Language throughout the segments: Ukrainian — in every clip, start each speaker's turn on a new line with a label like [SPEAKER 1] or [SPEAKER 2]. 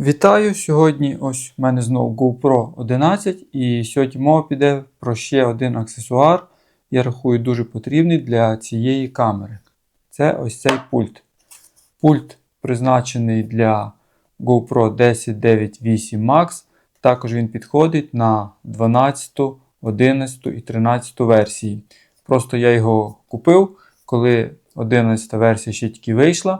[SPEAKER 1] Вітаю! Сьогодні ось в мене знову GoPro 11 і сьогодні мова піде про ще один аксесуар, я рахую дуже потрібний для цієї камери. Це ось цей пульт. Пульт призначений для GoPro 10, 9, 8 Max. Також він підходить на 12, 11 і 13 версії. Просто я його купив, коли 11 версія ще тільки вийшла.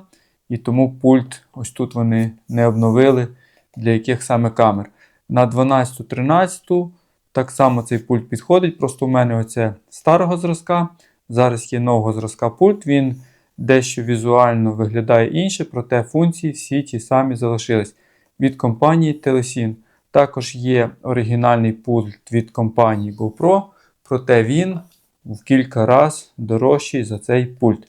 [SPEAKER 1] І тому пульт ось тут вони не обновили для яких саме камер. На 12-13 так само цей пульт підходить. Просто у мене оце старого зразка. Зараз є нового зразка пульт. Він дещо візуально виглядає інше, проте функції всі ті самі залишились. Від компанії Telesin. Також є оригінальний пульт від компанії GoPro, проте він в кілька разів дорожчий за цей пульт.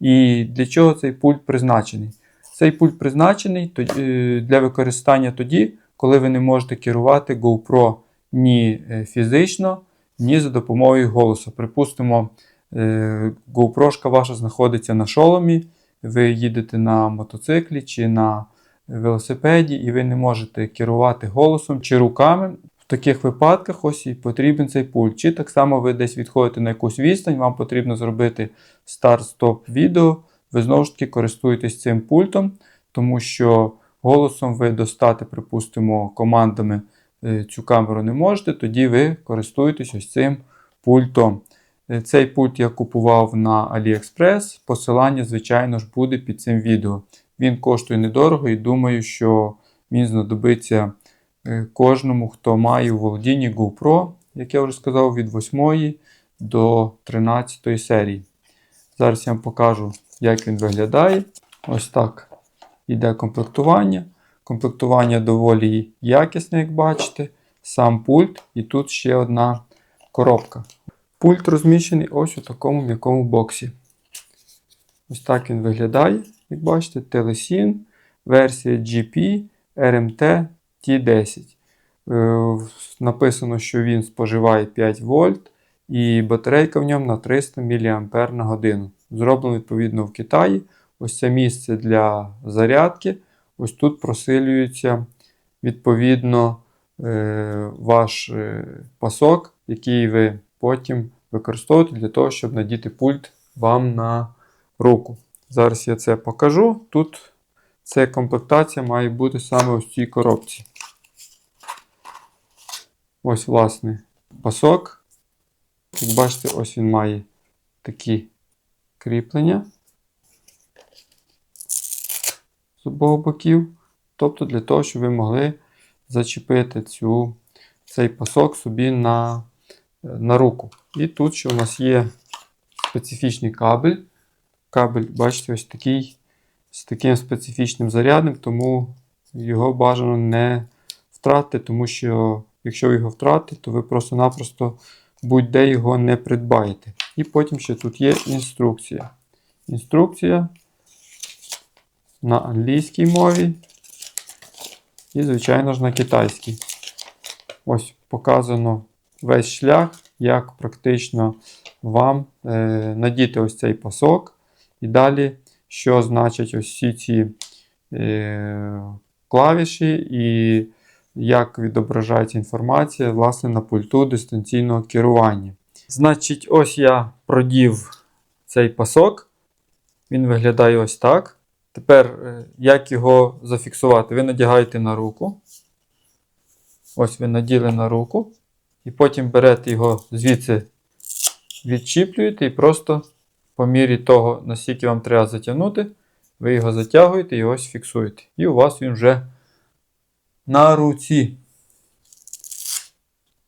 [SPEAKER 1] І для чого цей пульт призначений? Цей пульт призначений для використання тоді, коли ви не можете керувати GoPro ні е, фізично, ні за допомогою голосу. Припустимо, е, GoPro ваша знаходиться на шоломі, ви їдете на мотоциклі чи на велосипеді, і ви не можете керувати голосом чи руками. В таких випадках ось і потрібен цей пульт. Чи так само ви десь відходите на якусь відстань, вам потрібно зробити старт-стоп відео. Ви знову ж таки користуєтесь цим пультом, тому що голосом ви достати, припустимо, командами е, цю камеру не можете, тоді ви користуєтесь ось цим пультом. Е, Цей пульт я купував на AliExpress. Посилання, звичайно ж, буде під цим відео. Він коштує недорого і думаю, що він знадобиться кожному, хто має у володінні GoPro, як я вже сказав, від 8 до 13 серії. Зараз я вам покажу, як він виглядає. Ось так іде комплектування. Комплектування доволі якісне, як бачите. Сам пульт, і тут ще одна коробка. Пульт розміщений ось у такому м'якому боксі. Ось так він виглядає, як бачите, Telesin, версія GP RMT T10. Е, Написано, що він споживає 5 вольт і батарейка в ньому на 300 мАч годину. Зроблено відповідно в Китаї. Ось це місце для зарядки. Ось тут просилюється відповідно е, ваш е, пасок, який ви потім використовуєте для того, щоб надіти пульт вам на руку. Зараз я це покажу. Тут ця комплектація має бути саме ось в цій коробці. Ось, власне, пасок. Як бачите, ось він має такі кріплення з обох боків. Тобто для того, щоб ви могли зачепити цю, цей пасок собі на, на руку. І тут ще у нас є специфічний кабель. Кабель, бачите, ось такий з таким специфічним зарядом, тому його бажано не втратити, тому що якщо ви його втратите, то ви просто-напросто будь-де його не придбаєте. І потім ще тут є інструкція. Інструкція на англійській мові. І, звичайно ж, на китайській. Ось показано весь шлях, як практично вам е, надіти ось цей пасок. І далі, що значать ось всі ці е, клавіші, і як відображається інформація власне, на пульту дистанційного керування. Значить, ось я продів цей пасок. Він виглядає ось так. Тепер, е, як його зафіксувати? Ви надягаєте на руку. Ось ви наділи на руку. І потім берете його звідси, відчіплюєте і просто по мірі того, наскільки вам треба затягнути, ви його затягуєте і ось фіксуєте. І у вас він вже на руці.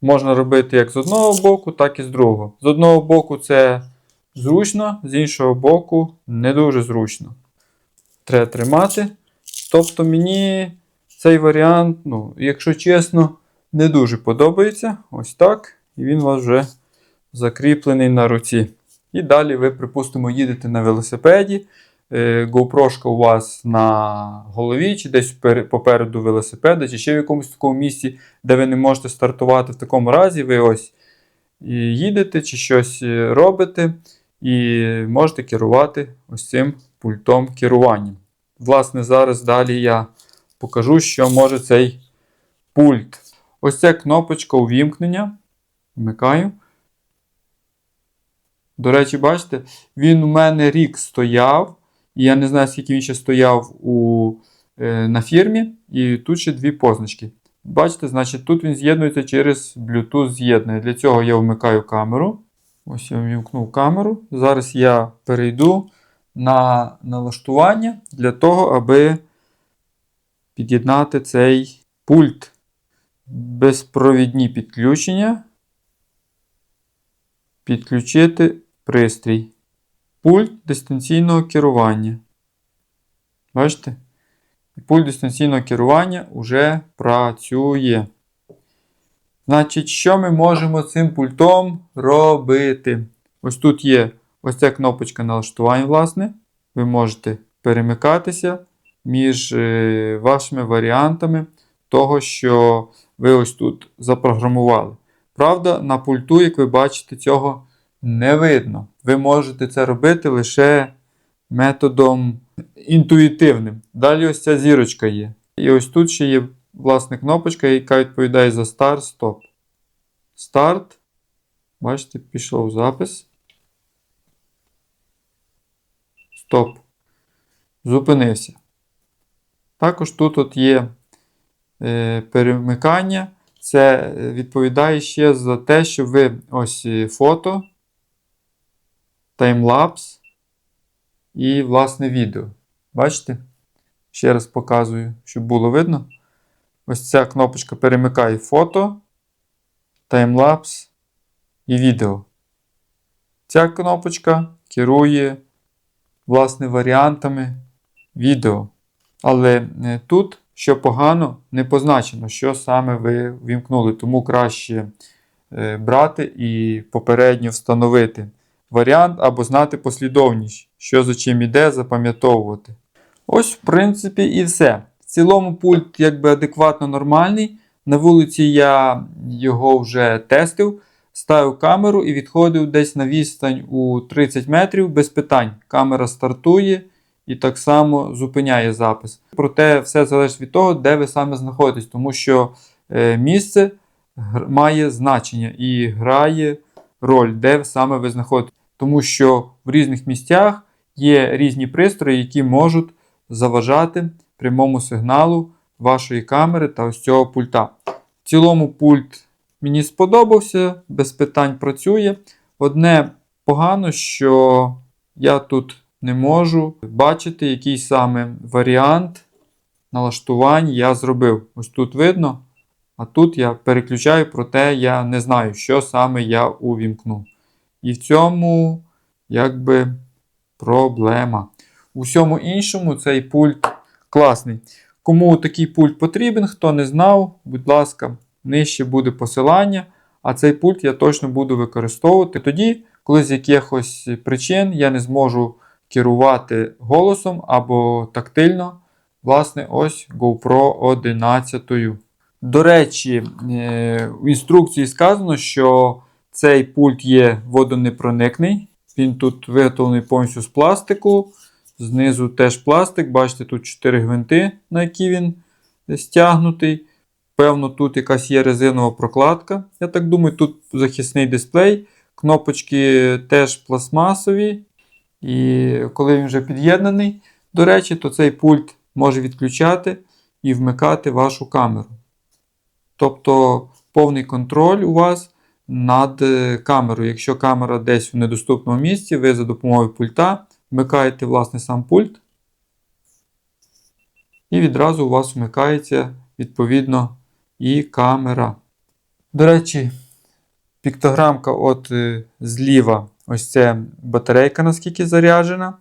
[SPEAKER 1] Можна робити як з одного боку, так і з другого. З одного боку це зручно, з іншого боку не дуже зручно. Треба тримати. Тобто мені цей варіант, ну, якщо чесно, не дуже подобається. Ось так. І він у вас вже закріплений на руці. І далі ви, припустимо, їдете на велосипеді. Е, GoPro у вас на голові, чи десь попереду велосипеда, чи ще в якомусь такому місці, де ви не можете стартувати. В такому разі ви ось їдете чи щось е, робите, і можете керувати ось цим пультом керування. Власне, зараз далі я покажу, що може цей пульт. Ось ця кнопочка увімкнення. Вмикаю. До речі, бачите, він у мене рік стояв. Я не знаю, скільки він ще стояв у, е, на фірмі. І тут ще дві позначки. Бачите, значить, тут він з'єднується через Bluetooth з'єднання. Для цього я вмикаю камеру. Ось я вмікнув камеру. Зараз я перейду на налаштування для того, аби під'єднати цей пульт. Безпровідні підключення. Підключити пристрій. Пульт дистанційного керування. Бачите? Пульт дистанційного керування вже працює. Значить, що ми можемо цим пультом робити? Ось тут є ось ця кнопочка налаштування, власне. Ви можете перемикатися між е, вашими варіантами того, що ви ось тут запрограмували. Правда, на пульту, як ви бачите, цього не видно. Ви можете це робити лише методом інтуїтивним. Далі ось ця зірочка є. І ось тут ще є власне кнопочка, яка відповідає за старт, стоп. Старт. Бачите, пішов запис. Стоп. Зупинився. Також тут от є е, перемикання. Це відповідає ще за те, що ви ось е, фото, таймлапс і, власне, відео. Бачите? Ще раз показую, щоб було видно. Ось ця кнопочка перемикає фото, таймлапс і відео. Ця кнопочка керує, власне, варіантами відео. Але е, тут, що погано, не позначено, що саме ви вімкнули. Тому краще е, брати і попередньо встановити варіант або знати послідовність, що за чим іде, запам'ятовувати. Ось, в принципі, і все. В цілому пульт якби адекватно нормальний. На вулиці я його вже тестив, ставив камеру і відходив десь на відстань у 30 метрів без питань. Камера стартує і так само зупиняє запис. Проте все залежить від того, де ви саме знаходитесь, тому що е, місце має значення і грає роль, де саме ви знаходитесь. Тому що в різних місцях є різні пристрої, які можуть заважати прямому сигналу вашої камери та ось цього пульта. В цілому пульт мені сподобався, без питань працює. Одне погано, що я тут не можу бачити, який саме варіант налаштувань я зробив. Ось тут видно, а тут я переключаю, проте я не знаю, що саме я увімкну. І в цьому якби проблема. У всьому іншому цей пульт класний. Кому такий пульт потрібен, хто не знав, будь ласка, нижче буде посилання. А цей пульт я точно буду використовувати тоді, коли з якихось причин я не зможу керувати голосом або тактильно. Власне, ось GoPro 11. До речі, е, в інструкції сказано, що цей пульт є водонепроникний. Він тут виготовлений повністю з пластику. Знизу теж пластик. Бачите, тут 4 гвинти, на які він стягнутий. Певно, тут якась є резинова прокладка. Я так думаю, тут захисний дисплей. Кнопочки теж пластмасові. І коли він вже під'єднаний, до речі, то цей пульт може відключати і вмикати вашу камеру. Тобто повний контроль у вас над е, камерою. Якщо камера десь в недоступному місці, ви за допомогою пульта вмикаєте власне сам пульт. І відразу у вас вмикається відповідно і камера. До речі, піктограмка от е, зліва, ось це батарейка, наскільки заряджена.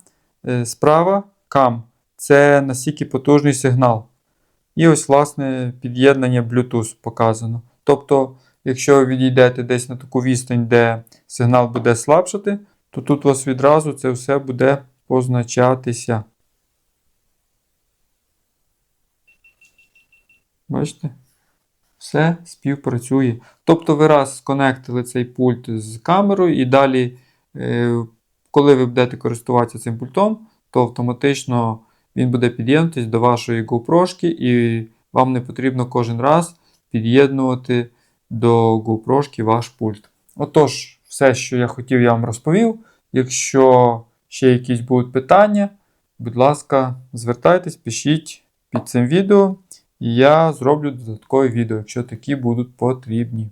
[SPEAKER 1] Е, Справа кам. Це наскільки потужний сигнал. І ось, власне, під'єднання Bluetooth показано. Тобто, якщо ви відійдете десь на таку відстань, де сигнал буде слабшати, то тут у вас відразу це все буде позначатися. Бачите? Все співпрацює. Тобто ви раз сконектили цей пульт з камерою, і далі, е, коли ви будете користуватися цим пультом, то автоматично він буде під'єднуватись до вашої GoPro і вам не потрібно кожен раз під'єднувати до GoPro ваш пульт. Отож, все, що я хотів, я вам розповів. Якщо ще якісь будуть питання, будь ласка, звертайтесь, пишіть під цим відео, і я зроблю додаткові відео, якщо такі будуть потрібні.